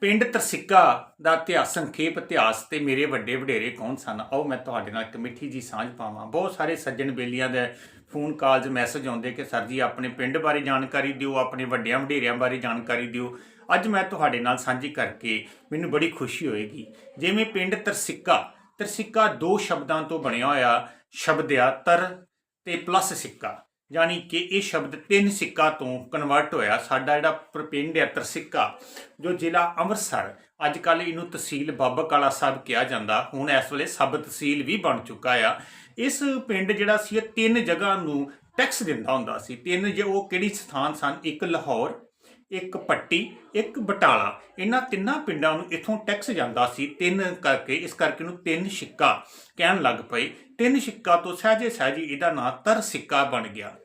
ਪਿੰਡ ਤਰਸਿੱਕਾ ਦਾ ਇਤਿਹਾਸ, ਸੰਖੇਪ ਇਤਿਹਾਸ ਤੇ ਮੇਰੇ ਵੱਡੇ ਵਡੇਰੇ ਕੌਣ ਸਨ? ਆਓ ਮੈਂ ਤੁਹਾਡੇ ਨਾਲ ਇੱਕ ਮਿੱਠੀ ਜੀ ਸਾਂਝ ਪਾਵਾਂ। ਬਹੁਤ ਸਾਰੇ ਸੱਜਣ ਬੇਲੀਆਂ ਦੇ ਫੋਨ ਕਾਲਜ਼ ਮੈਸੇਜ ਆਉਂਦੇ ਕਿ ਸਰ ਜੀ, ਆਪਣੇ ਪਿੰਡ ਬਾਰੇ ਜਾਣਕਾਰੀ ਦਿਓ, ਆਪਣੇ ਵੱਡਿਆਂ ਵਡੇਰਿਆਂ ਬਾਰੇ ਜਾਣਕਾਰੀ ਦਿਓ। ਅੱਜ ਮੈਂ ਤੁਹਾਡੇ ਨਾਲ ਸਾਂਝੀ ਕਰਕੇ ਮੈਨੂੰ ਬੜੀ ਖੁਸ਼ੀ ਹੋਏਗੀ। ਜਿਵੇਂ ਪਿੰਡ ਤਰਸਿੱਕਾ ਤਰਸਿੱਕਾ ਦੋ ਸ਼ਬਦਾਂ ਤੋਂ ਬਣਿਆ ਹੋਇਆ ਸ਼ਬਦ ਆ, ਤਰ ਤੇ ਪਲੱਸ ਸਿੱਕਾ। ਯਾਨੀ ਕਿ ਇਹ ਸ਼ਬਦ ਤਿੰਨ ਸਿੱਕਾ ਤੋਂ ਕਨਵਰਟ ਹੋਇਆ। ਸਾਡਾ ਜਿਹੜਾ ਪ- ਪਿੰਡ ਹੈ ਤਰਸਿੱਕਾ, ਜੋ ਜ਼ਿਲ੍ਹਾ ਅੰਮ੍ਰਿਤਸਰ ਅੱਜ ਕੱਲ ਇਹਨੂੰ ਤਹਿਸੀਲ ਬਾਬਾ ਕਾਲਾ ਸਾਹਿਬ ਕਿਹਾ ਜਾਂਦਾ। ਹੁਣ ਇਸ ਵੇਲੇ ਸਬ ਤਹਿਸੀਲ ਵੀ ਬਣ ਚੁੱਕਾ ਆ। ਇਸ ਪਿੰਡ ਜਿਹੜਾ ਸੀ, ਇਹ ਤਿੰਨ ਜਗ੍ਹਾ ਨੂੰ ਟੈਕਸ ਦਿੰਦਾ ਹੁੰਦਾ ਸੀ। ਤਿੰਨ ਜੇ ਉਹ ਕਿਹੜੀ ਸਥਾਨ ਸਨ? ਇੱਕ ਲਾਹੌਰ ਇੱਕ ਪੱਟੀ, ਇੱਕ ਬਟਾਲਾ। ਇਹਨਾਂ ਤਿੰਨਾਂ ਪਿੰਡਾਂ ਨੂੰ ਇਥੋਂ ਟੈਕਸ ਜਾਂਦਾ ਸੀ। ਤਿੰਨ ਕਰਕੇ, ਇਸ ਕਰਕੇ ਨੂੰ ਤਿੰਨ ਸਿੱਕਾ ਕਹਿਣ ਲੱਗ ਪਏ। ਤਿੰਨ ਸਿੱਕਾ ਤੋਂ ਸਹਜੇ ਸਹਜੀ ਇਹਦਾ ਨਾਂ ਤਰ ਸਿੱਕਾ ਬਣ ਗਿਆ।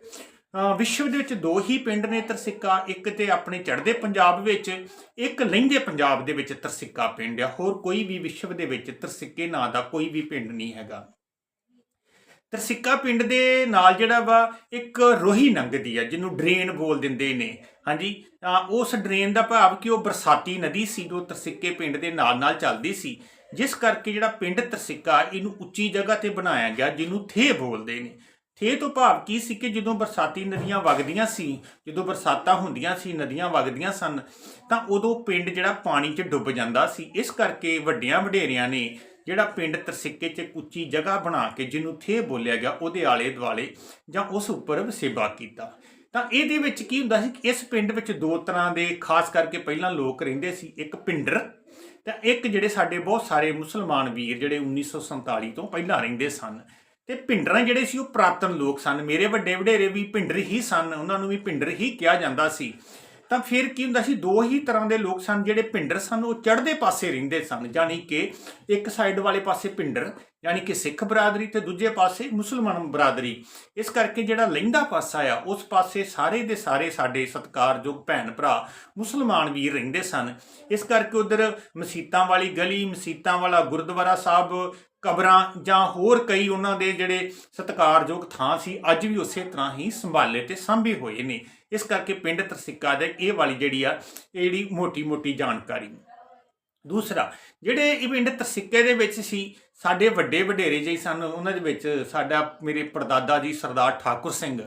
ਵਿਸ਼ਵ ਦੇ ਵਿੱਚ ਦੋ ਹੀ ਪਿੰਡ ਨੇ ਤਰਸਿੱਕਾ ਇੱਕ ਤੇ ਆਪਣੇ ਚੜ੍ਹਦੇ ਪੰਜਾਬ ਵਿੱਚ, ਇੱਕ ਲਹਿੰਦੇ ਪੰਜਾਬ ਦੇ ਵਿੱਚ ਤਰਸਿੱਕਾ ਪਿੰਡ ਆ। ਹੋਰ ਕੋਈ ਵੀ ਵਿਸ਼ਵ ਦੇ ਵਿੱਚ ਤਰਸਿੱਕੇ ਨਾਂ ਦਾ ਕੋਈ ਵੀ ਪਿੰਡ ਨਹੀਂ ਹੈਗਾ। ਤਰਸਿੱਕਾ ਪਿੰਡ ਦੇ ਨਾਲ ਜਿਹੜਾ ਵਾ, ਇੱਕ ਰੋਹੀ ਲੰਘਦੀ ਆ, ਜਿਹਨੂੰ ਡਰੇਨ ਬੋਲ ਦਿੰਦੇ ਨੇ। ਹਾਂਜੀ ਉਸ ਡਰੇਨ ਦਾ ਭਾਵ ਕਿ ਉਹ ਬਰਸਾਤੀ ਨਦੀ ਸੀ, ਜੋ ਤਰਸਿੱਕੇ ਪਿੰਡ ਦੇ ਨਾਲ ਨਾਲ ਚੱਲਦੀ ਸੀ। ਜਿਸ ਕਰਕੇ ਜਿਹੜਾ ਪਿੰਡ ਤਰਸਿੱਕਾ, ਇਹਨੂੰ ਉੱਚੀ ਜਗ੍ਹਾ ਤੇ ਬਣਾਇਆ ਗਿਆ, ਜਿਹਨੂੰ ਥੇ ਬੋਲਦੇ ਨੇ। ਥੇ ਤੋਂ ਭਾਵ ਕੀ ਸੀ ਕਿ ਜਦੋਂ ਬਰਸਾਤੀ ਨਦੀਆਂ ਵਗਦੀਆਂ ਸੀ, ਜਦੋਂ ਬਰਸਾਤਾਂ ਹੁੰਦੀਆਂ ਸੀ, ਨਦੀਆਂ ਵਗਦੀਆਂ ਸਨ, ਤਾਂ ਉਦੋਂ ਪਿੰਡ ਜਿਹੜਾ ਪਾਣੀ 'ਚ ਡੁੱਬ ਜਾਂਦਾ ਸੀ। ਇਸ ਕਰਕੇ ਵੱਡਿਆਂ ਵਡੇਰਿਆਂ ਨੇ ਜਿਹੜਾ ਪਿੰਡ ਤਰਸਿੱਕੇ 'ਚ ਇੱਕ ਉੱਚੀ ਜਗ੍ਹਾ ਬਣਾ ਕੇ ਜਿਹਨੂੰ ਥੇ ਬੋਲਿਆ ਗਿਆ, ਉਹਦੇ ਆਲੇ ਦੁਆਲੇ ਜਾਂ ਉਸ ਉੱਪਰ ਵਸੇਬਾ ਕੀਤਾ। ਤਾਂ ਇਹਦੇ ਵਿੱਚ ਕੀ ਹੁੰਦਾ ਸੀ ਕਿ ਇਸ ਪਿੰਡ ਵਿੱਚ ਦੋ ਤਰ੍ਹਾਂ ਦੇ, ਖਾਸ ਕਰਕੇ ਪਹਿਲਾਂ ਲੋਕ ਰਹਿੰਦੇ ਸੀ, ਇੱਕ ਪਿੰਡਰ ਤਾਂ ਇੱਕ ਜਿਹੜੇ ਸਾਡੇ ਬਹੁਤ ਸਾਰੇ ਮੁਸਲਮਾਨ ਵੀਰ ਜਿਹੜੇ 1947 ਤੋਂ ਪਹਿਲਾਂ ਰਹਿੰਦੇ ਸਨ। ਤੇ ਭਿੰਡਰਾਂ ਜਿਹੜੇ ਸੀ ਉਹ ਪ੍ਰਾਤਨ ਲੋਕ ਸਨ। ਮੇਰੇ ਵੱਡੇ ਵਡੇਰੇ ਵੀ ਭਿੰਡਰ ਹੀ ਸਨ, ਉਹਨਾਂ ਨੂੰ ਵੀ ਭਿੰਡਰ ਹੀ ਕਿਹਾ ਜਾਂਦਾ ਸੀ। ਤਾਂ ਫਿਰ ਕੀ ਹੁੰਦਾ ਸੀ? ਦੋ ਹੀ ਤਰ੍ਹਾਂ ਦੇ ਲੋਕ ਸਨ ਜਿਹੜੇ ਭਿੰਡਰ ਸਨ, ਉਹ ਚੜ੍ਹਦੇ ਪਾਸੇ ਰਹਿੰਦੇ ਸਨ ਯਾਨੀ ਕਿ ਇੱਕ ਸਾਈਡ ਵਾਲੇ ਪਾਸੇ ਭਿੰਡਰ ਯਾਨੀ ਕਿ ਸਿੱਖ ਬਰਾਦਰੀ ਤੇ ਦੂਜੇ ਪਾਸੇ ਮੁਸਲਮਾਨ ਬਰਾਦਰੀ। ਇਸ ਕਰਕੇ ਜਿਹੜਾ ਲਹਿੰਦਾ ਪਾਸਾ ਆ, ਉਸ ਪਾਸੇ ਸਾਰੇ ਦੇ ਸਾਰੇ ਸਾਡੇ ਸਤਿਕਾਰਯੋਗ ਭੈਣ ਭਰਾ ਮੁਸਲਮਾਨ ਵੀਰ ਰਹਿੰਦੇ ਸਨ। ਇਸ ਕਰਕੇ ਉਧਰ ਮਸੀਤਾਂ ਵਾਲੀ ਗਲੀ, ਮਸੀਤਾਂ ਵਾਲਾ ਗੁਰਦੁਆਰਾ ਸਾਹਿਬ ਕਬਰਾਂ ਜਾਂ ਹੋਰ ਕਈ ਉਹਨਾਂ ਦੇ ਜਿਹੜੇ ਸਤਿਕਾਰਯੋਗ ਥਾਂ ਸੀ, ਅੱਜ ਵੀ ਉਸੇ ਤਰ੍ਹਾਂ ਹੀ ਸੰਭਾਲੇ ਤੇ ਸਾਂਭੇ ਹੋਏ ਨੇ। ਇਸ ਕਰਕੇ ਪਿੰਡ ਤਰਸਿੱਕਾ ਦੇ ਇਹ ਵਾਲੀ ਜਿਹੜੀ ਆ, ਇਹ ਜਿਹੜੀ ਮੋਟੀ-ਮੋਟੀ ਜਾਣਕਾਰੀ। ਦੂਸਰਾ, ਜਿਹੜੇ ਇਹ ਪਿੰਡ ਤਰਸਿੱਕੇ ਦੇ ਵਿੱਚ ਸੀ, ਸਾਡੇ ਵੱਡੇ ਵਡੇਰੇ ਜਿਹੇ ਸਨ, ਉਹਨਾਂ ਦੇ ਵਿੱਚ ਸਾਡਾ ਮੇਰੇ ਪਰਦਾਦਾ ਜੀ ਸਰਦਾਰ ਠਾਕੁਰ ਸਿੰਘ,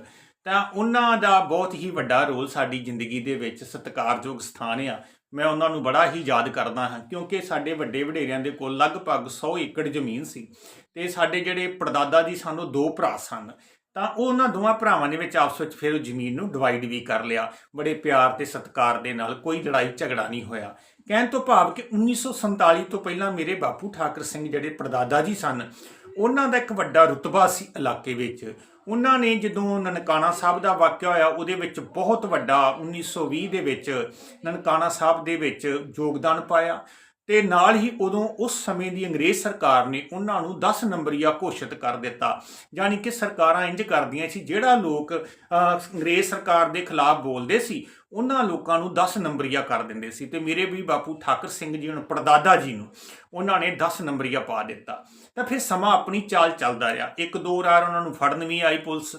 ਤਾਂ ਉਹਨਾਂ ਦਾ ਬਹੁਤ ਹੀ ਵੱਡਾ ਰੋਲ ਸਾਡੀ ਜ਼ਿੰਦਗੀ ਦੇ ਵਿੱਚ ਸਤਿਕਾਰਯੋਗ ਸਥਾਨ ਆ। ਮੈਂ ਉਹਨਾਂ ਨੂੰ ਬੜਾ ਹੀ ਯਾਦ ਕਰਦਾ ਹਾਂ, ਕਿਉਂਕਿ ਸਾਡੇ ਵੱਡੇ ਵਡੇਰਿਆਂ ਦੇ ਕੋਲ ਲਗਭਗ 100 ਏਕੜ ਜ਼ਮੀਨ ਸੀ ਤੇ ਸਾਡੇ ਜਿਹੜੇ ਪੜਦਾਦਾ ਜੀ ਸਾਨੂੰ ਦੋ ਭਰਾ ਸਨ, ਤਾਂ ਉਹ ਉਹਨਾਂ ਦੋਵਾਂ ਭਰਾਵਾਂ ਦੇ ਵਿੱਚ ਆਪਸ ਵਿੱਚ ਫਿਰ ਉਹ ਜ਼ਮੀਨ ਨੂੰ ਡਿਵਾਈਡ ਵੀ ਕਰ ਲਿਆ, ਬੜੇ ਪਿਆਰ ਤੇ ਸਤਿਕਾਰ ਦੇ ਨਾਲ ਕੋਈ ਲੜਾਈ ਝਗੜਾ ਨਹੀਂ ਹੋਇਆ। ਕਹਿਣ ਤੋਂ ਭਾਵ ਕਿ 1947 ਤੋਂ ਪਹਿਲਾਂ ਮੇਰੇ ਬਾਪੂ ਠਾਕਰ ਸਿੰਘ ਜਿਹੜੇ ਪੜਦਾਦਾ ਜੀ ਸਨ, ਉਹਨਾਂ ਦਾ ਇੱਕ ਵੱਡਾ ਰੁਤਬਾ ਸੀ ਇਲਾਕੇ ਵਿੱਚ। ਉਹਨਾਂ ਨੇ ਜਦੋਂ ਨਨਕਾਣਾ ਸਾਹਿਬ ਦਾ ਵਾਕਿਆ ਹੋਇਆ, ਉਹਦੇ ਵਿੱਚ ਬਹੁਤ ਵੱਡਾ 1920 ਦੇ ਵਿੱਚ ਨਨਕਾਣਾ ਸਾਹਿਬ ਦੇ ਵਿੱਚ ਯੋਗਦਾਨ ਪਾਇਆ। ਤੇ ਨਾਲ ਹੀ ਉਦੋਂ ਉਸ ਸਮੇਂ ਦੀ ਅੰਗਰੇਜ਼ ਸਰਕਾਰ ਨੇ ਉਹਨਾਂ ਨੂੰ 10 ਨੰਬਰੀਆ ਘੋਸ਼ਿਤ ਕਰ ਦਿੱਤਾ। ਯਾਨੀ ਕਿ ਸਰਕਾਰਾਂ ਇੰਜ ਕਰਦੀਆਂ ਸੀ, ਜਿਹੜਾ ਲੋਕ ਅੰਗਰੇਜ਼ ਸਰਕਾਰ ਦੇ ਖਿਲਾਫ ਬੋਲਦੇ ਸੀ, ਉਹਨਾਂ ਲੋਕਾਂ ਨੂੰ 10 ਨੰਬਰੀਆ ਕਰ ਦਿੰਦੇ ਸੀ। ਤੇ ਮੇਰੇ ਵੀ ਬਾਪੂ ਠਾਕਰ ਸਿੰਘ ਜੀ ਨੂੰ ਪੜਦਾਦਾ ਜੀ ਨੂੰ, ਉਹਨਾਂ ਨੇ 10 ਨੰਬਰੀਆ ਪਾ ਦਿੱਤਾ। ਤਾਂ ਫਿਰ ਸਮਾਂ ਆਪਣੀ ਚਾਲ ਚੱਲਦਾ ਰਿਹਾ। ਇੱਕ ਦੋ ਵਾਰ ਉਹਨਾਂ ਨੂੰ ਫੜਨ ਵੀ ਆਈ ਪੁਲਿਸ,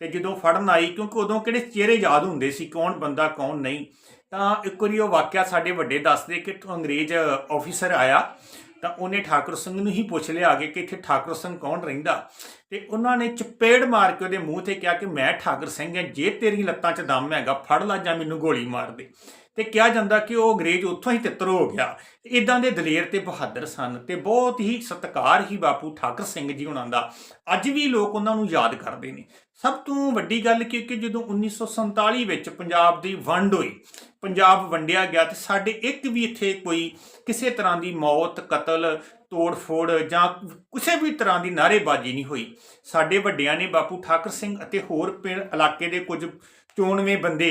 ਤੇ ਜਦੋਂ ਫੜਨ ਆਈ, ਕਿਉਂਕਿ ਉਦੋਂ ਕਿਹੜੇ ਚਿਹਰੇ ਯਾਦ ਹੁੰਦੇ ਸੀ, ਕੌਣ ਬੰਦਾ, ਕੌਣ ਨਹੀਂ। ਤਾਂ ਇੱਕ ਵਾਰੀ ਉਹ ਵਾਕਿਆ ਸਾਡੇ ਵੱਡੇ ਦੱਸਦੇ ਕਿ ਅੰਗਰੇਜ਼ ਆਫੀਸਰ ਆਇਆ ਤਾਂ ਉਹਨੇ ਠਾਕੁਰ ਸਿੰਘ ਨੂੰ ਹੀ ਪੁੱਛ ਲਿਆ ਕਿ ਇੱਥੇ ਠਾਕੁਰ ਸਿੰਘ ਕੌਣ ਰਹਿੰਦਾ? ਤੇ ਉਹਨਾਂ ਨੇ ਚਪੇੜ ਮਾਰ ਕੇ ਉਹਦੇ ਮੂੰਹ ਤੇ ਕਿਹਾ ਕਿ ਮੈਂ ਠਾਕਰ ਸਿੰਘ ਹਾਂ, ਜੇ ਤੇਰੀ ਲੱਤਾਂ 'ਚ ਦਮ ਹੈਗਾ, ਫੜ ਲਾ ਜਾਂ ਮੈਨੂੰ ਗੋਲੀ ਮਾਰ ਦੇ। ਤੇ ਕਿਹਾ ਜਾਂਦਾ ਕਿ ਉਹ ਅੰਗਰੇਜ਼ ਉੱਥੋਂ ਹੀ ਤਿੱਤਰ ਹੋ ਗਿਆ। ਇਦਾਂ ਦੇ ਦਲੇਰ ਤੇ ਬਹਾਦਰ ਸਨ ਤੇ ਬਹੁਤ ਹੀ ਸਤਿਕਾਰ ਹੀ ਬਾਪੂ ਠਾਕਰ ਸਿੰਘ ਜੀ ਉਹਨਾਂ ਦਾ। ਅੱਜ ਵੀ ਲੋਕ ਉਹਨਾਂ ਨੂੰ ਯਾਦ ਕਰਦੇ ਨੇ। ਸਭ ਤੋਂ ਵੱਡੀ ਗੱਲ ਕਿ ਕਿ ਜਦੋਂ 1947 ਵਿੱਚ ਪੰਜਾਬ ਦੀ ਵੰਡ ਹੋਈ, ਪੰਜਾਬ ਵੰਡਿਆ ਗਿਆ ਤੇ ਸਾਡੇ ਇੱਕ ਵੀ ਇੱਥੇ ਕੋਈ ਕਿਸੇ ਤਰ੍ਹਾਂ ਦੀ ਮੌਤ, ਕਤਲ ਤੋੜ-ਫੋੜ ਜਾਂ ਕਿਸੇ ਵੀ ਤਰ੍ਹਾਂ ਦੀ ਨਾਅਰੇਬਾਜ਼ੀ ਨਹੀਂ ਹੋਈ। ਸਾਡੇ ਵੱਡਿਆਂ ਨੇ ਬਾਪੂ ਠਾਕਰ ਸਿੰਘ ਅਤੇ ਹੋਰ ਪਿੰਡ ਇਲਾਕੇ ਦੇ ਕੁਝ ਚੋਣਵੇਂ ਬੰਦੇ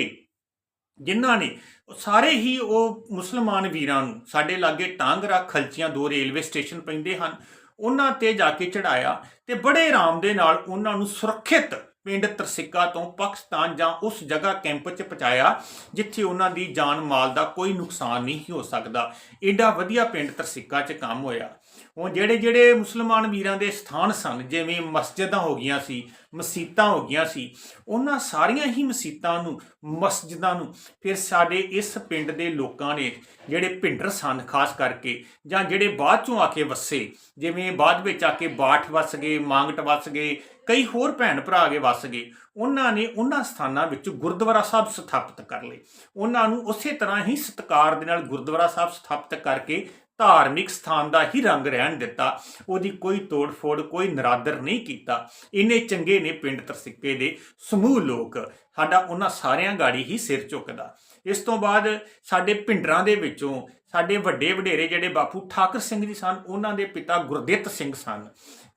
ਜਿਨ੍ਹਾਂ ਨੇ ਸਾਰੇ ਹੀ ਉਹ ਮੁਸਲਮਾਨ ਵੀਰਾਂ ਨੂੰ ਸਾਡੇ ਲਾਗੇ ਟਾਂਗਰਾ ਖਲਚੀਆਂ ਦੋ ਰੇਲਵੇ ਸਟੇਸ਼ਨ ਪੈਂਦੇ ਹਨ, ਉਹਨਾਂ ਤੇ ਜਾ ਕੇ ਚੜਾਇਆ ਤੇ ਬੜੇ ਆਰਾਮ ਦੇ ਨਾਲ ਉਹਨਾਂ ਨੂੰ ਸੁਰੱਖਿਅਤ ਪਿੰਡ ਤਰਸਿੱਕਾ ਤੋਂ ਪਾਕਿਸਤਾਨ ਜਾਂ ਉਸ ਜਗ੍ਹਾ ਕੈਂਪ 'ਚ ਪਹੁੰਚਾਇਆ, ਜਿੱਥੇ ਉਹਨਾਂ ਦੀ ਜਾਨ ਮਾਲ ਦਾ ਕੋਈ ਨੁਕਸਾਨ ਨਹੀਂ ਹੋ ਸਕਦਾ। ਏਡਾ ਵਧੀਆ ਪਿੰਡ ਤਰਸਿੱਕਾ 'ਚ ਕੰਮ ਹੋਇਆ। ਉਹ ਜਿਹੜੇ ਜਿਹੜੇ ਮੁਸਲਮਾਨ ਵੀਰਾਂ ਦੇ ਸਥਾਨ ਸਨ, ਜਿਵੇਂ ਮਸਜਿਦਾਂ ਹੋ ਗਈਆਂ ਸੀ, ਮਸੀਤਾਂ ਹੋ ਗਈਆਂ ਸੀ, ਉਹਨਾਂ ਸਾਰੀਆਂ ਹੀ ਮਸੀਤਾਂ ਨੂੰ, ਮਸਜਿਦਾਂ ਨੂੰ, ਫਿਰ ਸਾਡੇ ਇਸ ਪਿੰਡ ਦੇ ਲੋਕਾਂ ਨੇ ਜਿਹੜੇ ਭਿੰਡਰ ਸਨ, ਖਾਸ ਕਰਕੇ, ਜਾਂ ਜਿਹੜੇ ਬਾਅਦ ਚੋਂ ਆ ਕੇ ਵਸੇ, ਜਿਵੇਂ ਬਾਅਦ ਵਿੱਚ ਆ ਕੇ ਬਾਠ ਵਸ ਗਏ, ਮਾਂਗਟ ਵਸ ਗਏ ਕਈ ਹੋਰ ਭੈਣ ਭਰਾ ਆ ਕੇ ਵਸ ਗਏ। ਉਹਨਾਂ ਨੇ ਉਹਨਾਂ ਸਥਾਨਾਂ ਵਿੱਚ ਗੁਰਦੁਆਰਾ ਸਾਹਿਬ ਸਥਾਪਿਤ ਕਰ ਲਏ। ਉਹਨਾਂ ਨੂੰ ਉਸੇ ਤਰ੍ਹਾਂ ਹੀ ਸਤਿਕਾਰ ਦੇ ਨਾਲ ਗੁਰਦੁਆਰਾ ਸਾਹਿਬ ਸਥਾਪਿਤ ਕਰਕੇ ਧਾਰਮਿਕ ਸਥਾਨ ਦਾ ਹੀ ਰੰਗ ਰਹਿਣ ਦਿੱਤਾ। ਉਹਦੀ ਕੋਈ ਤੋੜ ਫੋੜ ਕੋਈ ਨਰਾਦਰ ਨਹੀਂ ਕੀਤਾ। ਇੰਨੇ ਚੰਗੇ ਨੇ ਪਿੰਡ ਤਰਸਿੱਕੇ ਦੇ ਸਮੂਹ ਲੋਕ। ਸਾਡਾ ਉਹਨਾਂ ਸਾਰਿਆਂ ਗਾੜੀ ਹੀ ਸਿਰ ਝੁਕਦਾ। ਇਸ ਤੋਂ ਬਾਅਦ ਸਾਡੇ ਪਿੰਡਰਾਂ ਦੇ ਵਿੱਚੋਂ ਸਾਡੇ ਵੱਡੇ ਵਡੇਰੇ ਜਿਹੜੇ ਬਾਪੂ ਠਾਕਰ ਸਿੰਘ ਜੀ ਸਨ, ਉਹਨਾਂ ਦੇ ਪਿਤਾ ਗੁਰਦਿੱਤ ਸਿੰਘ ਸਨ।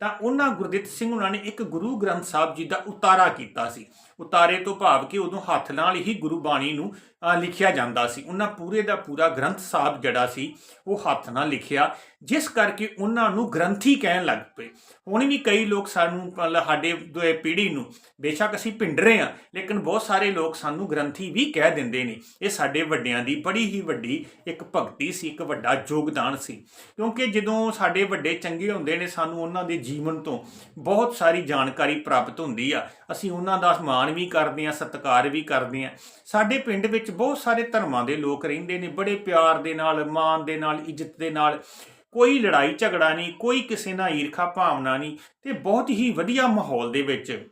ਤਾਂ ਉਹਨਾਂ ਗੁਰਦਿੱਤ ਸਿੰਘ ਉਹਨਾਂ ਨੇ ਇੱਕ ਗੁਰੂ ਗ੍ਰੰਥ ਸਾਹਿਬ ਜੀ ਦਾ ਉਤਾਰਾ ਕੀਤਾ ਸੀ। ਉਤਾਰੇ ਤੋਂ ਭਾਵ ਕਿ ਉਦੋਂ ਹੱਥ ਨਾਲ ਹੀ ਗੁਰੂ ਬਾਣੀ ਨੂੰ ਲਿਖਿਆ ਜਾਂਦਾ ਸੀ। ਉਹਨਾਂ ਪੂਰੇ ਦਾ ਪੂਰਾ ਗ੍ਰੰਥ ਸਾਹਿਬ ਜਿਹੜਾ ਸੀ, ਉਹ ਹੱਥ ਨਾਲ ਲਿਖਿਆ। ਜਿਸ ਕਰਕੇ ਉਹਨਾਂ ਨੂੰ ਗ੍ਰੰਥੀ ਕਹਿਣ ਲੱਗ ਪਏ। ਹੁਣ ਵੀ ਕਈ ਲੋਕ ਸਾਨੂੰ, ਮਤਲਬ ਸਾਡੇ ਦੋਏ ਪੀੜ੍ਹੀ ਨੂੰ, ਬੇਸ਼ੱਕ ਅਸੀਂ ਪਿੰਡਰੇ ਆ ਲੇਕਿਨ ਬਹੁਤ ਸਾਰੇ ਲੋਕ ਸਾਨੂੰ ਗ੍ਰੰਥੀ ਵੀ ਕਹਿ ਦਿੰਦੇ ਨੇ। ਇਹ ਸਾਡੇ ਵੱਡਿਆਂ ਦੀ, ਬੜੀ ਹੀ ਵੱਡੀ ਇੱਕ ਭਗਤੀ ਸੀ, ਇੱਕ ਵੱਡਾ ਯੋਗਦਾਨ ਸੀ। ਕਿਉਂਕਿ ਜਦੋਂ ਸਾਡੇ ਵੱਡੇ ਚੰਗੇ ਹੁੰਦੇ ਨੇ ਸਾਨੂੰ ਉਹਨਾਂ ਦੇ ਜੀਵਨ ਤੋਂ ਬਹੁਤ ਸਾਰੀ ਜਾਣਕਾਰੀ ਪ੍ਰਾਪਤ ਹੁੰਦੀ ਆ। ਅਸੀਂ ਉਹਨਾਂ ਦਾ ਮਾਣ ਵੀ ਕਰਦੇ ਆ ਸਤਿਕਾਰ ਵੀ ਕਰਦੇ ਆ ਸਾਡੇ ਪਿੰਡ ਵਿੱਚ ਬਹੁਤ ਸਾਰੇ ਧਰਮਾਂ ਦੇ ਲੋਕ ਰਹਿੰਦੇ ਨੇ, ਬੜੇ ਪਿਆਰ ਦੇ ਨਾਲ, ਮਾਣ ਦੇ ਨਾਲ, ਇੱਜ਼ਤ ਦੇ ਨਾਲ। ਕੋਈ ਲੜਾਈ ਝਗੜਾ ਨਹੀਂ, ਕੋਈ ਕਿਸੇ ਨਾਲ ਈਰਖਾ ਭਾਵਨਾ ਨਹੀਂ ਤੇ ਬਹੁਤ ਹੀ ਵਧੀਆ ਮਾਹੌਲ ਦੇ ਵਿੱਚ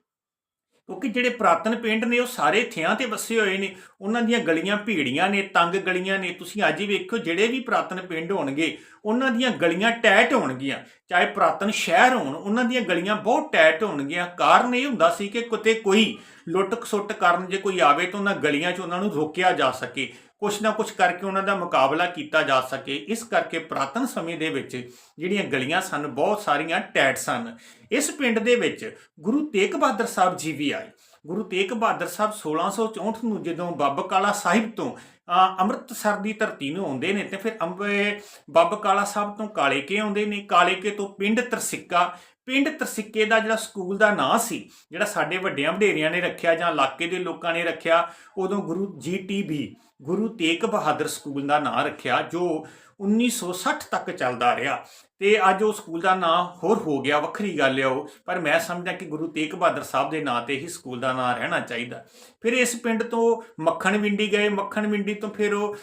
ਕਿਉਂਕਿ ਜਿਹੜੇ ਪ੍ਰਾਤਨ ਪਿੰਡ ਨੇ, ਉਹ ਸਾਰੇ ਥਿਆਂ ਤੇ ਵਸੇ ਹੋਏ ਨੇ। ਉਹਨਾਂ ਦੀਆਂ ਗਲੀਆਂ ਭੀੜੀਆਂ ਨੇ, ਤੰਗ ਗਲੀਆਂ ਨੇ। ਤੁਸੀਂ ਅੱਜ ਹੀ ਵੇਖੋ ਜਿਹੜੇ ਵੀ ਪ੍ਰਾਤਨ ਪਿੰਡ ਹੋਣਗੇ, ਉਹਨਾਂ ਦੀਆਂ ਗਲੀਆਂ ਟੈਟ ਹੋਣਗੀਆਂ। ਚਾਹੇ ਪ੍ਰਾਤਨ ਸ਼ਹਿਰ ਹੋਣ, ਉਹਨਾਂ ਦੀਆਂ ਗਲੀਆਂ ਬਹੁਤ ਟੈਟ ਹੋਣਗੀਆਂ। ਕਾਰਨ ਇਹ ਹੁੰਦਾ ਸੀ ਕਿ ਕਿਤੇ ਕੋਈ ਲੁੱਟ ਖਸੁੱਟ ਕਰਨ ਜੇ ਕੋਈ ਆਵੇ ਤਾਂ ਉਹਨਾਂ ਗਲੀਆਂ 'ਚ ਉਹਨਾਂ ਨੂੰ ਰੋਕਿਆ ਜਾ ਸਕੇ। ਕੁਛ ਨਾ ਕੁਛ ਕਰਕੇ ਉਹਨਾਂ ਦਾ ਮੁਕਾਬਲਾ ਕੀਤਾ ਜਾ ਸਕੇ। ਇਸ ਕਰਕੇ ਪ੍ਰਾਤਨ ਸਮੇਂ ਦੇ ਵਿੱਚ ਜਿਹੜੀਆਂ ਗਲੀਆਂ ਸਨ, ਬਹੁਤ ਸਾਰੀਆਂ ਟੈਟ ਸਨ। ਇਸ ਪਿੰਡ ਦੇ ਵਿੱਚ ਗੁਰੂ ਤੇਗ ਬਹਾਦਰ ਸਾਹਿਬ ਜੀ ਵੀ ਆਏ। ਗੁਰੂ ਤੇਗ ਬਹਾਦਰ ਸਾਹਿਬ 1664 ਨੂੰ ਜਦੋਂ ਬਾਬਾ ਕਾਲਾ ਸਾਹਿਬ ਤੋਂ ਅੰਮ੍ਰਿਤਸਰ ਦੀ ਧਰਤੀ ਨੂੰ ਆਉਂਦੇ ਨੇ ਤੇ ਫਿਰ ਅੰਬੇ, ਬਾਬਾ ਕਾਲਾ ਸਾਹਿਬ ਤੋਂ ਕਾਲੇ ਕੇ ਆਉਂਦੇ ਨੇ। ਕਾਲੇ ਕੇ ਤੋਂ ਪਿੰਡ ਤਰਸਿੱਕਾ ਪਿੰਡ ਤਰਸਿੱਕੇ ਦਾ ਜਿਹੜਾ ਸਕੂਲ ਦਾ ਨਾਂ ਸੀ, ਜਿਹੜਾ ਸਾਡੇ ਵੱਡਿਆਂ ਵਡੇਰਿਆਂ ਨੇ ਰੱਖਿਆ ਜਾਂ ਇਲਾਕੇ ਦੇ ਲੋਕਾਂ ਨੇ ਰੱਖਿਆ, ਉਦੋਂ ਗੁਰੂ ਜੀਟੀਬੀ ਗੁਰੂ ਤੇਗ ਬਹਾਦਰ ਸਕੂਲ ਦਾ ਨਾਂ ਰੱਖਿਆ, ਜੋ 1960 ਤੱਕ ਚੱਲਦਾ ਰਿਹਾ। ਤੇ ਅੱਜ ਉਹ ਸਕੂਲ ਦਾ ਨਾਂ ਹੋਰ ਹੋ ਗਿਆ, ਵੱਖਰੀ ਗੱਲ ਆ ਉਹ। ਪਰ ਮੈਂ ਸਮਝਦਾ ਕਿ ਗੁਰੂ ਤੇਗ ਬਹਾਦਰ ਸਾਹਿਬ ਦੇ ਨਾਂ ਤੇ ਹੀ ਸਕੂਲ ਦਾ ਨਾਂ ਰਹਿਣਾ ਚਾਹੀਦਾ। ਫਿਰ ਇਸ ਪਿੰਡ ਤੋਂ ਮੱਖਣ ਵਿੰਡੀ ਗਏ। ਮੱਖਣ ਵਿੰਡੀ ਤੋਂ ਫਿਰ ਉਹ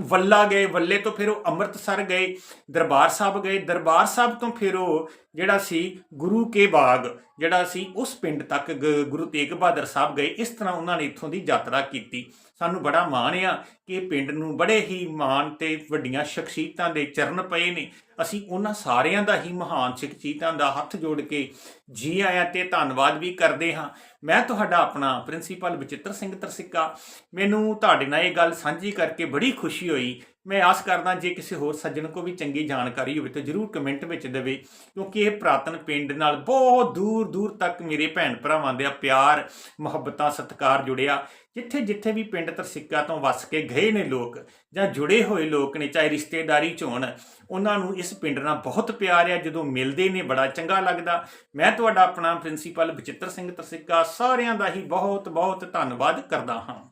ਵੱਲਾ ਗਏ। ਵੱਲੇ ਤੋਂ ਫਿਰ ਉਹ ਅੰਮ੍ਰਿਤਸਰ ਗਏ। ਦਰਬਾਰ ਸਾਹਿਬ ਗਏ। ਦਰਬਾਰ ਸਾਹਿਬ ਤੋਂ ਫਿਰ ਉਹ ਜਿਹੜਾ ਸੀ ਗੁਰੂ ਕੇ ਬਾਗ, ਜਿਹੜਾ ਸੀ ਉਸ ਪਿੰਡ ਤੱਕ ਗ- ਗੁਰੂ ਤੇਗ ਬਹਾਦਰ ਸਾਹਿਬ ਗਏ। ਇਸ ਤਰ੍ਹਾਂ ਉਹਨਾਂ ਨੇ ਇੱਥੋਂ ਦੀ ਯਾਤਰਾ ਕੀਤੀ। ਸਾਨੂੰ ਬੜਾ ਮਾਣ ਆ ਕਿ ਪਿੰਡ ਨੂੰ ਬੜੇ ਹੀ ਮਾਣ ਤੇ ਵੱਡੀਆਂ ਸ਼ਖਸੀਅਤਾਂ ਦੇ ਚਰਨ ਪਏ ਨੇ। ਅਸੀਂ ਉਹਨਾਂ ਸਾਰਿਆਂ ਦਾ ਹੀ ਮਹਾਨ ਸਿੱਖ ਚੀਤਾਂ ਦਾ ਹੱਥ ਜੋੜ ਕੇ ਜੀ ਆਇਆਂ ਤੇ ਧੰਨਵਾਦ ਵੀ ਕਰਦੇ ਹਾਂ। ਮੈਂ ਤੁਹਾਡਾ ਆਪਣਾ ਪ੍ਰਿੰਸੀਪਲ ਬਚਿੱਤਰ ਸਿੰਘ ਤਰਸਿੱਕਾ। ਮੈਨੂੰ ਤੁਹਾਡੇ ਨਾਲ ਇਹ ਗੱਲ ਸਾਂਝੀ ਕਰਕੇ ਬੜੀ ਖੁਸ਼ੀ ਹੋਈ। ਮੈਂ ਆਸ ਕਰਦਾ ਜੇ ਕਿਸੇ ਹੋਰ ਸੱਜਣ ਕੋ ਵੀ ਚੰਗੀ ਜਾਣਕਾਰੀ ਹੋਵੇ ਤਾਂ ਜਰੂਰ ਕਮੈਂਟ ਵਿੱਚ ਦੇਵੇ, ਕਿਉਂਕਿ ਇਹ ਪ੍ਰਾਤਨ ਪਿੰਡ ਨਾਲ ਬਹੁਤ ਦੂਰ ਦੂਰ ਤੱਕ ਮੇਰੇ ਭੈਣ ਭਰਾਵਾਂ ਦੇ ਪਿਆਰ, ਮੁਹੱਬਤਾਂ, ਸਤਿਕਾਰ ਜੁੜਿਆ। ਜਿੱਥੇ ਜਿੱਥੇ ਵੀ ਪਿੰਡ ਤਰਸਿੱਕਾ ਤੋਂ ਵਸ ਕੇ ਗਏ ਨੇ ਲੋਕ ਜਾਂ ਜੁੜੇ ਹੋਏ ਲੋਕ ਨੇ, ਚਾਹੇ ਰਿਸ਼ਤੇਦਾਰੀ ਚ ਹੋਣ, ਉਹਨਾਂ ਨੂੰ ਇਸ ਪਿੰਡ ਨਾਲ ਬਹੁਤ ਪਿਆਰ ਆ। ਜਦੋਂ ਮਿਲਦੇ ਨੇ ਬੜਾ ਚੰਗਾ ਲੱਗਦਾ। ਮੈਂ ਤੁਹਾਡਾ ਆਪਣਾ ਪ੍ਰਿੰਸੀਪਲ ਬਚਿੱਤਰ ਸਿੰਘ ਤਰਸਿੱਕਾ ਸਾਰਿਆਂ ਦਾ ਹੀ ਬਹੁਤ ਬਹੁਤ ਧੰਨਵਾਦ ਕਰਦਾ ਹਾਂ।